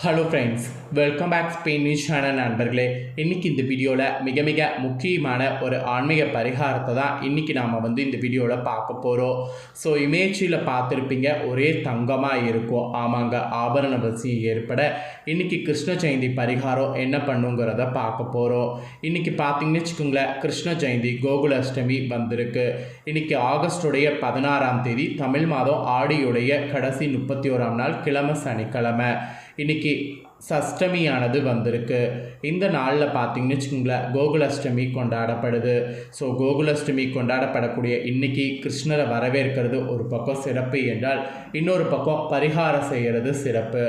Hello friends welcome back Spain news channel நண்பர்களே. இன்றைக்கி இந்த வீடியோவில் மிக மிக முக்கியமான ஒரு ஆன்மீக பரிகாரத்தை தான் இன்றைக்கி நாம் வந்து இந்த வீடியோவில் பார்க்க போகிறோம் ஸோ இமேஜில் பார்த்துருப்பீங்க ஒரே தங்கமாக இருக்கும். ஆமாங்க ஆபரண வசி ஏற்பட இன்றைக்கி கிருஷ்ண ஜெயந்தி பரிகாரம் என்ன பண்ணுங்கிறத பார்க்க போகிறோம் இன்றைக்கி பார்த்தீங்கன்னு வச்சுக்கோங்களேன் கிருஷ்ண ஜெயந்தி கோகுலாஷ்டமி வந்திருக்கு. இன்றைக்கி ஆகஸ்டுடைய பதினாறாம் தேதி தமிழ் மாதம் ஆடியுடைய கடைசி முப்பத்தி ஓராம் நாள் கிழமை சனிக்கிழமை. இன்னைக்கு சஷ்டமியானது வந்திருக்கு. இந்த நாளில் பார்த்தீங்கன்னு வச்சுக்கோங்களேன் கோகுலஷ்டமி கொண்டாடப்படுது. ஸோ கோகுலஷ்டமி கொண்டாடப்படக்கூடிய இன்னைக்கு கிருஷ்ணரை வரவேற்கிறது ஒரு பக்கம் சிறப்பு என்றால் இன்னொரு பக்கம் பரிகாரம் செய்கிறது சிறப்பு.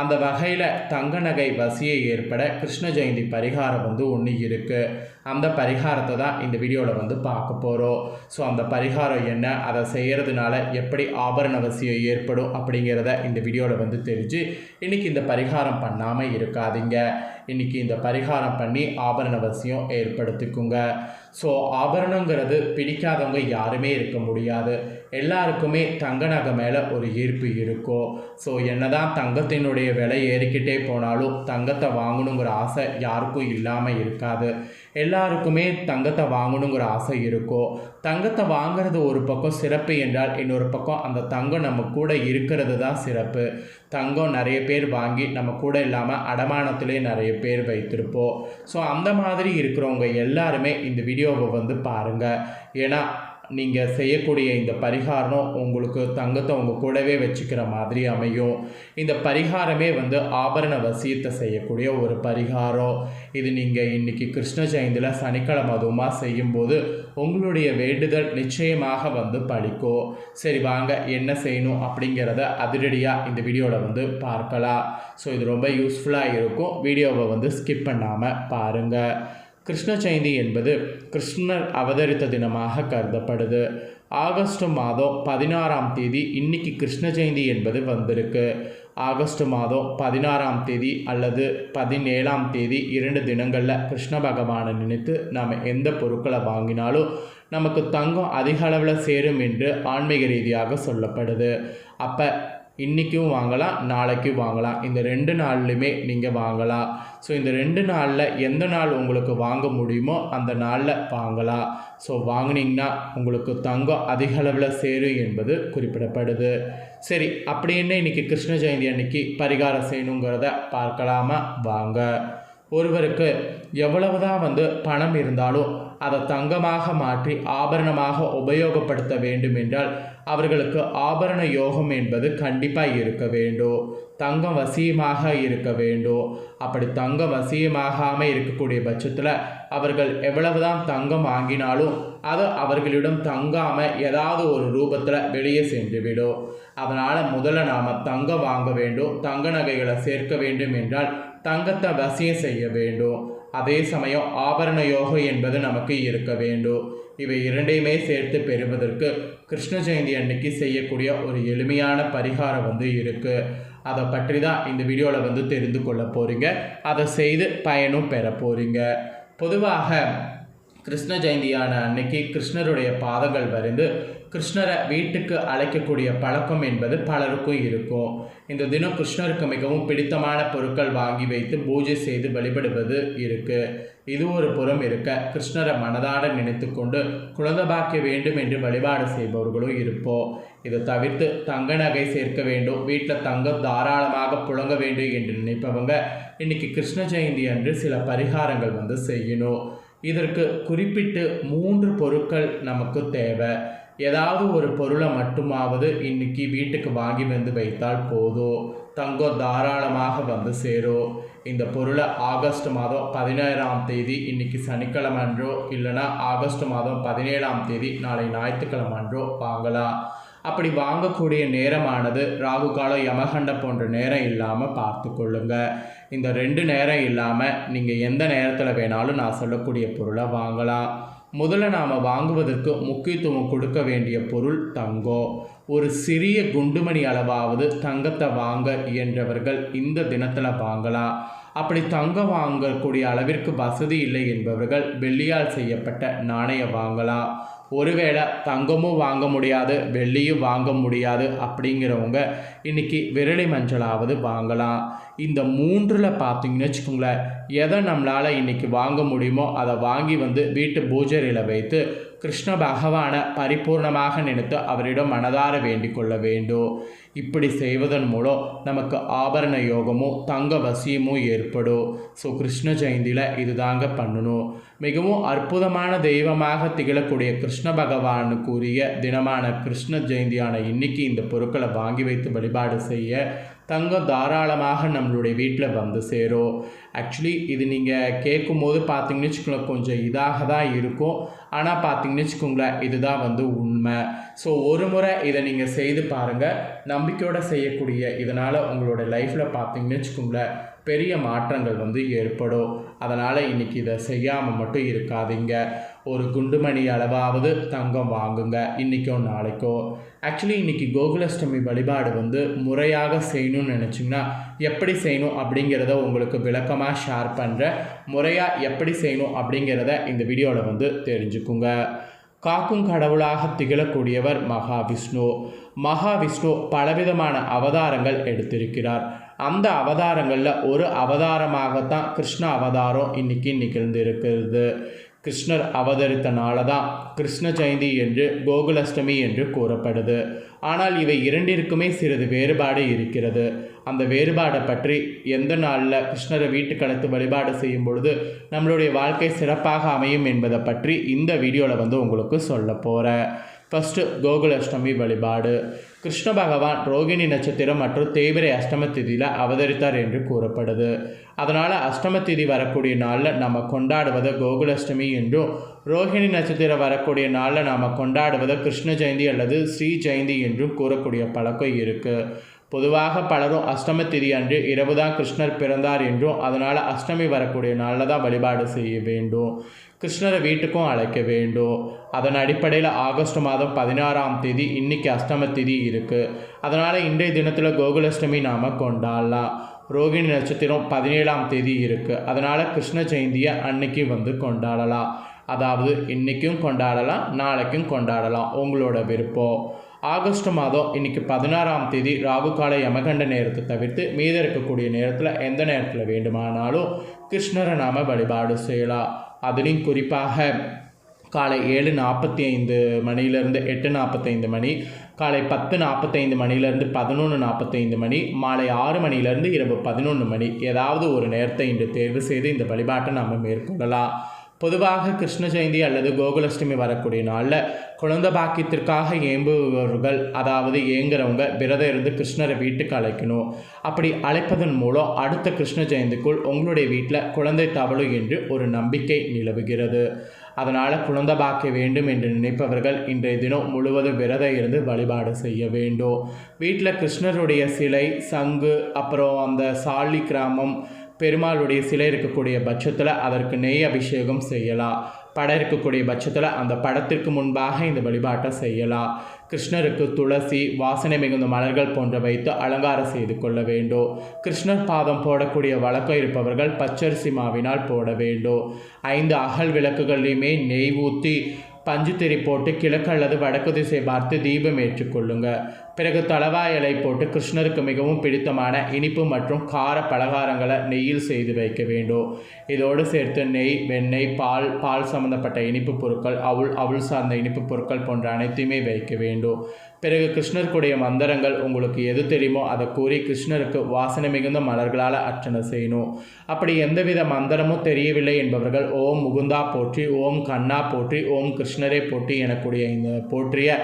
அந்த வகையில் தங்க நகை வசியை ஏற்பட கிருஷ்ண ஜெயந்தி பரிகாரம் வந்து ஒன்று இருக்குது அந்த பரிகாரத்தை தான் இந்த வீடியோவில் வந்து பார்க்க போகிறோம் ஸோ அந்த பரிகாரம் என்ன? அதை செய்கிறதுனால எப்படி ஆபரண வசியம் ஏற்படும் அப்படிங்கிறத இந்த வீடியோவில் வந்து தெரிஞ்சு இன்றைக்கி இந்த பரிகாரம் பண்ணாமல் இருக்காதீங்க. இன்றைக்கி இந்த பரிகாரம் பண்ணி ஆபரண வசியம் ஏற்படுத்திக்குங்க. ஸோ ஆபரணங்கிறது பிடிக்காதவங்க யாருமே இருக்க முடியாது. எல்லாருக்குமே தங்க நகை மேலே ஒரு ஈர்ப்பு இருக்கும். ஸோ என்னதான் தங்கத்தினுடைய விலை ஏறிக்கிட்டே போனாலும் தங்கத்தை வாங்கணுங்கிற ஆசை யாருக்கும் இல்லாமல் இருக்காது. எல்லாருக்குமே தங்கத்தை வாங்கணுங்கிற ஆசை இருக்கும் தங்கத்தை வாங்குறது ஒரு பக்கம் சிறப்பு என்றால் இன்னொரு பக்கம் அந்த தங்கம் நம்ம கூட இருக்கிறது தான் சிறப்பு. தங்கம் நிறைய பேர் வாங்கி நம்ம கூட இல்லாமல் அடமானத்திலே நிறைய பேர் வைத்திருப்போம். ஸோ அந்த மாதிரி இருக்கிறவங்க எல்லாருமே இந்த வீடியோவை வந்து பாருங்கள் ஏன்னா நீங்கள் செய்யக்கூடிய இந்த பரிகாரம் உங்களுக்கு தங்கத்தை உங்கள் கூடவே வச்சுக்கிற மாதிரி அமையும். இந்த பரிகாரமே வந்து ஆபரண வசியத்தை செய்யக்கூடிய ஒரு பரிகாரம். இது நீங்கள் இன்றைக்கி கிருஷ்ண ஜெயந்தியில் சனிக்கிழமை அதுவுமா செய்யும்போது உங்களுடைய வேண்டுதல் நிச்சயமாக வந்து பழிக்கும் சரி வாங்க என்ன செய்யணும் அப்படிங்கிறத அதிரடியாக இந்த வீடியோவில் வந்து பார்க்கலாம். ஸோ இது ரொம்ப யூஸ்ஃபுல்லாக இருக்கும். வீடியோவை வந்து ஸ்கிப் பண்ணாமல் பாருங்கள் கிருஷ்ண ஜெயந்தி என்பது கிருஷ்ணர் அவதரித்த தினமாக கருதப்படுது. ஆகஸ்ட் மாதம் பதினாறாம் தேதி இன்னைக்கு கிருஷ்ண ஜெயந்தி என்பது வந்திருக்கு. ஆகஸ்ட் மாதம் பதினாறாம் தேதி அல்லது பதினேழாம் தேதி இரண்டு தினங்களில் கிருஷ்ண பகவானை நினைத்து நாம் எந்த பொருட்களை வாங்கினாலும் நமக்கு தங்கம் அதிக அளவில் சேரும் என்று ஆன்மீக ரீதியாக சொல்லப்படுது. அப்போ இன்றைக்கும் வாங்கலாம் நாளைக்கும் வாங்கலாம். இந்த ரெண்டு நாள்லையுமே நீங்கள் வாங்கலாம். ஸோ இந்த ரெண்டு நாளில் எந்த நாள் உங்களுக்கு வாங்க முடியுமோ அந்த நாளில் வாங்கலாம். ஸோ வாங்கினீங்கன்னா உங்களுக்கு தங்கம் அதிக அளவில் சேரும் என்பது குறிப்பிடப்படுது. சரி அப்படி என்ன இன்றைக்கி கிருஷ்ண ஜெயந்தி அன்னைக்கு பரிகாரம் செய்யணுங்கிறத பார்க்கலாமா? வாங்க. ஒருவருக்கு எவ்வளவு தான் வந்து பணம் இருந்தாலும் அதை தங்கமாக மாற்றி ஆபரணமாக உபயோகப்படுத்த வேண்டும் என்றால் அவர்களுக்கு ஆபரண யோகம் என்பது கண்டிப்பாக இருக்க வேண்டும். தங்கம் வசியமாக இருக்க வேண்டும். அப்படி தங்கம் வசியமாகாமல் இருக்கக்கூடிய பட்சத்தில் அவர்கள் எவ்வளவுதான் தங்கம் வாங்கினாலும் அது அவர்களிடம் தங்காமல் ஏதாவது ஒரு ரூபத்தில் வெளியே சென்றுவிடும். அதனால் முதல்ல நாம் தங்கம் வாங்க வேண்டும். தங்க நகைகளை சேர்க்க வேண்டும் என்றால் தங்கத்தை வசியம் செய்ய வேண்டும். அதே சமயம் ஆபரண யோகம் என்பது நமக்கு இருக்க வேண்டும். இவை இரண்டையுமே சேர்த்து பெறுவதற்கு கிருஷ்ண ஜெயந்தி அன்னைக்கு செய்யக்கூடிய ஒரு எளிமையான பரிகாரம் வந்து இருக்குது அதை பற்றி தான் இந்த வீடியோவில் வந்து தெரிந்து கொள்ள போகிறீங்க அதை செய்து பயனும் பெற போகிறீங்க பொதுவாக கிருஷ்ண ஜெயந்தியான அன்னைக்கு கிருஷ்ணருடைய பாதங்கள் வரைந்து கிருஷ்ணரை வீட்டுக்கு அழைக்கக்கூடிய பழக்கம் என்பது பலருக்கும் இருக்கும். இந்த தினம் கிருஷ்ணருக்கு மிகவும் பிடித்தமான பொருட்கள் வாங்கி வைத்து பூஜை செய்து வழிபடுவது இருக்கு. இது ஒரு புறம் இருக்க கிருஷ்ணரை மனதாட நினைத்து கொண்டு குழந்தை பாக்கிய வேண்டும் என்று வழிபாடு செய்பவர்களும் இருப்போம். இதை தவிர்த்து தங்க நகை சேர்க்க வேண்டும் வீட்டில் தங்கம் தாராளமாக புழங்க வேண்டும் என்று நினைப்பவங்க இன்னைக்கு கிருஷ்ண ஜெயந்தி அன்று சில பரிகாரங்கள் வந்து செய்யணும். இதற்கு குறிப்பிட்டு மூன்று பொருட்கள் நமக்கு தேவை. ஏதாவது ஒரு பொருளை மட்டுமாவது இன்னைக்கு வீட்டுக்கு வாங்கி வந்து வைத்தால் போதும். தங்கம் தாராளமாக வந்து சேரும். இந்த பொருளை ஆகஸ்ட் மாதம் பதினேழாம் தேதி இன்னைக்கு சனிக்கிழமை அன்றோ இல்லைனா ஆகஸ்ட் மாதம் பதினேழாம் தேதி நாளை ஞாயிற்றுக்கிழமை அன்றோ வாங்கலாம். அப்படி வாங்கக்கூடிய நேரமானது ராகு காலம் யமகண்ட போன்ற நேரம் இல்லாமல் பார்த்து கொள்ளுங்கள் இந்த ரெண்டு நேரம் இல்லாமல் நீங்கள் எந்த நேரத்தில் வேணாலும் நான் சொல்லக்கூடிய பொருளை வாங்கலாம். முதல்ல நாம் வாங்குவதற்கு முக்கியத்துவம் கொடுக்க வேண்டிய பொருள் தங்கம் ஒரு சிறிய குண்டுமணி அளவாவது தங்கத்தை வாங்க இயன்றவர்கள் இந்த தினத்தில் வாங்கலாம். அப்படி தங்கம் வாங்கக்கூடிய அளவிற்கு வசதி இல்லை என்பவர்கள் வெள்ளியால் செய்யப்பட்ட நாணயம் வாங்கலாம். ஒருவேளை தங்கமும் வாங்க முடியாது வெள்ளியும் வாங்க முடியாது அப்படிங்கிறவங்க இன்றைக்கி விரலி மஞ்சளாவது வாங்கலாம். இந்த மூன்றில் பார்த்தீங்கன்னு வச்சுக்கோங்களேன் எதை நம்மளால் இன்றைக்கி வாங்க முடியுமோ அதை வாங்கி வந்து வீட்டு பூஜரியில் வைத்து கிருஷ்ண பகவானை பரிபூர்ணமாக நினைத்து அவரிடம் மனதார வேண்டிக்கொள்ள வேண்டும். இப்படி செய்வதன் மூலம் நமக்கு ஆபரண யோகமும் தங்க வசியமும் ஏற்படும். ஸோ கிருஷ்ண ஜெயந்தியில் இதுதாங்க பண்ணணும். மிகவும் அற்புதமான தெய்வமாக திகழக்கூடிய கிருஷ்ண பகவானுக்குரிய தினமான கிருஷ்ண ஜெயந்தியான இன்னைக்கு இந்த பொருட்களை வாங்கி வைத்து வழிபாடு செய்ய தங்கம் தாராளமாக நம்மளுடைய வீட்டில் வந்து சேரும் ஆக்சுவலி இது நீங்கள் கேட்கும்போது பார்த்தீங்கன்னு வச்சுக்கோங்களேன் கொஞ்சம் இதாக தான் இருக்கும். ஆனால் பார்த்தீங்கன்னு வச்சுக்கோங்களேன் இதுதான் வந்து உண்மை. ஸோ ஒரு முறை இதை நீங்கள் செய்து பாருங்கள் நம்பிக்கையோடு செய்யக்கூடிய இதனால் உங்களோட லைஃப்பில் பார்த்தீங்கன்னு வச்சுக்கோங்களேன் பெரிய மாற்றங்கள் வந்து ஏற்படும். அதனால் இன்றைக்கி இதை செய்யாமல் மட்டும் இருக்காதீங்க. ஒரு குண்டுமணி அளவாவது தங்கம் வாங்குங்க. இன்றைக்கோ நாளைக்கோ. ஆக்சுவலி இன்றைக்கி கோகுலஷ்டமி வழிபாடு வந்து முறையாக செய்யணும்னு நினச்சிங்கன்னா எப்படி செய்யணும் அப்படிங்கிறத உங்களுக்கு விளக்கமாக ஷேர் பண்ணுறேன் முறையாக எப்படி செய்யணும் அப்படிங்கிறத இந்த வீடியோவில் வந்து தெரிஞ்சுக்குங்க. காக்கும் கடவுளாக திகழக்கூடியவர் மகாவிஷ்ணு. மகாவிஷ்ணு பலவிதமான அவதாரங்கள் எடுத்திருக்கிறார். அந்த அவதாரங்களில் ஒரு அவதாரமாகத்தான் கிருஷ்ண அவதாரம் இன்னைக்கு நிகழ்ந்திருக்கிறது. கிருஷ்ணர் அவதரித்த தான் கிருஷ்ண ஜெயந்தி என்று கோகுலஷ்டமி என்று கூறப்படுது. ஆனால் இவை இரண்டிற்குமே சிறிது வேறுபாடு இருக்கிறது. அந்த வேறுபாடை பற்றி எந்த நாளில் கிருஷ்ணரை வீட்டுக்கு அழைத்து வழிபாடு செய்யும் பொழுது நம்மளுடைய வாழ்க்கை சிறப்பாக அமையும் என்பதை பற்றி இந்த வீடியோவில் வந்து உங்களுக்கு சொல்ல போகிறேன் ஃபஸ்ட்டு கோகுலஷ்டமி வழிபாடு. கிருஷ்ண பகவான் ரோகிணி நட்சத்திரம் மற்றும் தேய்பிரை அஷ்டம திதியில் அவதரித்தார் என்று கூறப்படுது. அதனால் அஷ்டம திதி வரக்கூடிய நாளில் நம்ம கொண்டாடுவது கோகுலாஷ்டமி என்றும் ரோஹிணி நட்சத்திரம் வரக்கூடிய நாளில் நாம் கொண்டாடுவது கிருஷ்ண ஜெயந்தி அல்லது ஸ்ரீ ஜெயந்தி என்றும் கூறக்கூடிய பழக்கம் இருக்குது பொதுவாக பலரும் அஷ்டம திதி அன்று இரவு தான் கிருஷ்ணர் பிறந்தார் என்றும் அதனால் அஷ்டமி வரக்கூடிய நாளில் தான் வழிபாடு செய்ய வேண்டும். கிருஷ்ணரை வீட்டுக்கும் அழைக்க வேண்டும். அதன் அடிப்படையில் ஆகஸ்ட் மாதம் பதினாறாம் தேதி இன்னைக்கு அஷ்டம திதி இருக்குது அதனால் இன்றைய தினத்தில் கோகுலஷ்டமி நாம் கொண்டாடலாம். ரோகிணி நட்சத்திரம் பதினேழாம் தேதி இருக்குது அதனால் கிருஷ்ண ஜெயந்தியை அன்னைக்கு வந்து கொண்டாடலாம். அதாவது இன்றைக்கும் கொண்டாடலாம் நாளைக்கும் கொண்டாடலாம். உங்களோட விருப்பம். ஆகஸ்ட் மாதம் இன்னைக்கு பதினாறாம் தேதி ராகு கால யமகண்ட நேரத்தை தவிர்த்து மீத இருக்கக்கூடிய நேரத்தில் எந்த நேரத்தில் வேண்டுமானாலும் கிருஷ்ணரை நாம் வழிபாடு செய்யலாம். அதுலேயும் குறிப்பாக காலை ஏழு நாற்பத்தி ஐந்து மணிலேருந்து எட்டு நாற்பத்தைந்து மணி காலை பத்து நாற்பத்தைந்து மணிலேருந்து பதினொன்று நாற்பத்தைந்து மணி மாலை ஆறு மணிலேருந்து இரவு பதினொன்று மணி. ஏதாவது ஒரு நேரத்தை இன்று தேர்வு செய்து இந்த வழிபாட்டை நம்ம மேற்கொள்ளலாம். பொதுவாக கிருஷ்ண ஜெயந்தி அல்லது கோகுலஷ்டமி வரக்கூடிய நாளில் குழந்த பாக்கியத்திற்காக ஏம்புபவர்கள் அதாவது ஏங்குறவங்க விரதம் இருந்து கிருஷ்ணரை வீட்டுக்கு அழைக்கணும். அப்படி அழைப்பதன் மூலம் அடுத்த கிருஷ்ண ஜெயந்திக்குள் உங்களுடைய வீட்டில் குழந்தை தவழும் என்று ஒரு நம்பிக்கை நிலவுகிறது. அதனால் குழந்த பாக்கிய வேண்டும் என்று நினைப்பவர்கள் இன்றைய தினம் முழுவதும் விரதம் இருந்து வழிபாடு செய்ய வேண்டும். வீட்டில் கிருஷ்ணருடைய சிலை சங்கு அப்புறம் அந்த சாலி கிராமம் பெருமாளுடைய சிலை இருக்கக்கூடிய பட்சத்தில் அதற்கு நெய் அபிஷேகம் செய்யலாம் படம் இருக்கக்கூடிய பட்சத்தில் அந்த படத்திற்கு முன்பாக இந்த வழிபாட்டை செய்யலாம் கிருஷ்ணருக்கு துளசி வாசனை மிகுந்த மலர்கள் போன்ற வைத்து அலங்காரம் செய்து கொள்ள வேண்டும் கிருஷ்ணர் பாதம் போடக்கூடிய வழக்கம் இருப்பவர்கள் பச்சரிசி மாவினால் போட வேண்டும் ஐந்து அகல் விளக்குகள்லையுமே நெய் ஊற்றி பஞ்சு திரி போட்டு கிழக்கு அல்லது வடக்கு திசை பார்த்து தீபம் ஏற்றுக்கொள்ளுங்க பிறகு தலவாய் இலை போட்டு கிருஷ்ணருக்கு மிகவும் பிடித்தமான இனிப்பு மற்றும் கார பலகாரங்களை நெய்யில் செய்து வைக்க வேண்டும். இதோடு சேர்த்து நெய் வெண்ணெய் பால் பால் சம்பந்தப்பட்ட இனிப்பு பொருட்கள் அவுள் அவுள் சார்ந்த இனிப்பு பொருட்கள் போன்ற அனைத்தையுமே வைக்க வேண்டும். பிறகு கிருஷ்ணருக்குடைய மந்திரங்கள் உங்களுக்கு எது தெரியுமோ அதை கூறி கிருஷ்ணருக்கு வாசனை மிகுந்த மலர்களால் அர்ச்சனை செய்யணும். அப்படி எந்தவித மந்திரமும் தெரியவில்லை என்பவர்கள் ஓம் முகுந்தா போற்றி ஓம் கண்ணா போற்றி ஓம் கிருஷ்ணரே போற்றி எனக்கூடிய இந்த போற்றிய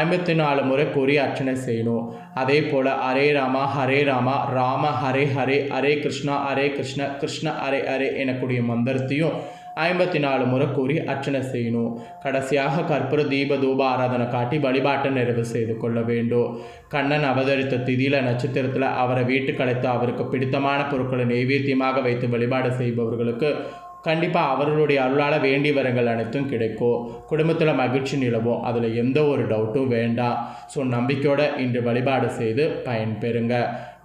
ஐம்பத்தி நாலு முறை கூறி அர்ச்சனை செய்யணும். அதே போல் ஹரே ராமா ஹரே ராமா ராம ஹரே ஹரே ஹரே கிருஷ்ணா ஹரே கிருஷ்ண கிருஷ்ண ஹரே ஹரே எனக்கூடிய மந்திரத்தையும் ஐம்பத்தி நாலு முறை கூறி அர்ச்சனை செய்யணும். கடைசியாக கற்பூர தீப தூப ஆராதனை காட்டி வழிபாட்டை நிறைவு செய்து கொள்ள வேண்டும். கண்ணன் அவதரித்த திதியில் நட்சத்திரத்தில் அவரை வீட்டுக்கு அழைத்து அவருக்கு பிடித்தமான பொருட்களை நெய்வேத்தியமாக வைத்து வழிபாடு செய்பவர்களுக்கு கண்டிப்பாக அவர்களுடைய அருளால் வேண்டி வரங்கள் அனைத்தும் கிடைக்கும். குடும்பத்தில் மகிழ்ச்சி நிலவும். அதில் எந்த ஒரு டவுட்டும் வேண்டாம். ஸோ நம்பிக்கையோடு இன்று வழிபாடு செய்து பயன்பெறுங்க.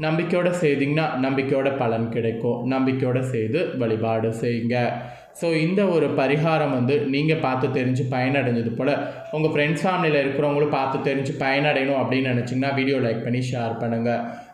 நம்பிக்கையோடு செய்தீங்கன்னா நம்பிக்கையோட பலன் கிடைக்கும். நம்பிக்கையோடு செய்து வழிபாடு செய்யுங்க. ஸோ இந்த ஒரு பரிகாரம் வந்து நீங்கள் பார்த்து தெரிஞ்சு பயனடைஞ்சது போல் உங்கள் ஃப்ரெண்ட்ஸ் ஃபேமிலியில் இருக்கிறவங்களும் பார்த்து தெரிஞ்சு பயனடையணும் அப்படின்னு நினச்சிங்கன்னா வீடியோ லைக் பண்ணி ஷேர் பண்ணுங்கள்